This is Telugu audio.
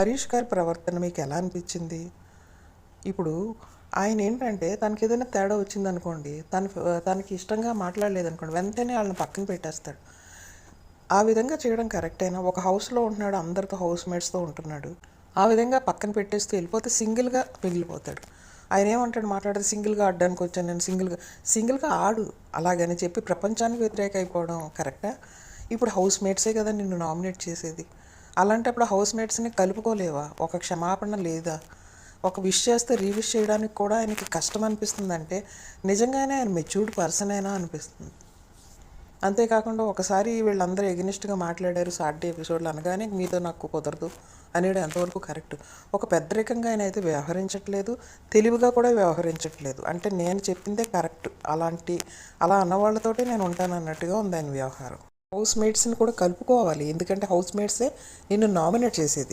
హరీష్ గారి ప్రవర్తన మీకు ఎలా అనిపించింది? ఇప్పుడు ఆయన ఏంటంటే తనకి ఏదైనా తేడా వచ్చిందనుకోండి తన తనకి ఇష్టంగా మాట్లాడలేదనుకోండి వెంటనే వాళ్ళని పక్కన పెట్టేస్తాడు. ఆ విధంగా చేయడం కరెక్టేనా ఒక హౌస్లో ఉంటున్నాడు అందరితో హౌస్ మేట్స్తో ఉంటున్నాడు ఆ విధంగా పక్కన పెట్టేస్తూ వెళ్ళిపోతే సింగిల్గా మిగిలిపోతాడు. ఆయన ఏమంటాడు మాట్లాడితే సింగిల్గా ఆడడానికి వచ్చాను నేను సింగిల్గా సింగిల్గా ఆడు అలాగని చెప్పి ప్రపంచానికి వ్యతిరేక అయిపోవడం కరెక్టా? ఇప్పుడు హౌస్ మేట్సే కదా నిన్ను నామినేట్ చేసేది. అలాంటప్పుడు హౌస్ మేట్స్ని కలుపుకోలేవా? ఒక క్షమాపణ లేదా? ఒక విష్ చేస్తే రీవిష్ చేయడానికి కూడా ఆయనకి కష్టం అనిపిస్తుందంటే నిజంగానే ఆయన మెచ్యూర్డ్ పర్సన్ అయినా అనిపిస్తుంది. అంతేకాకుండా ఒకసారి వీళ్ళందరూ ఎగనిస్ట్గా మాట్లాడారు సాటర్డే ఎపిసోడ్లు అనగానే మీతో నాకు కుదరదు అనేది ఎంతవరకు కరెక్ట్? ఒక పెద్దరికంగా ఆయన అయితే వ్యవహరించట్లేదు తెలివిగా కూడా వ్యవహరించట్లేదు. అంటే నేను చెప్పిందే కరెక్ట్. అలాంటి అలా అన్న వాళ్ళతోటే నేను ఉంటాను అన్నట్టుగా ఉంది ఆయన వ్యవహారం. హౌస్ మేట్స్ని కూడా కలుపుకోవాలి. ఎందుకంటే హౌస్ మేట్సే నిన్ను నామినేట్ చేసేది.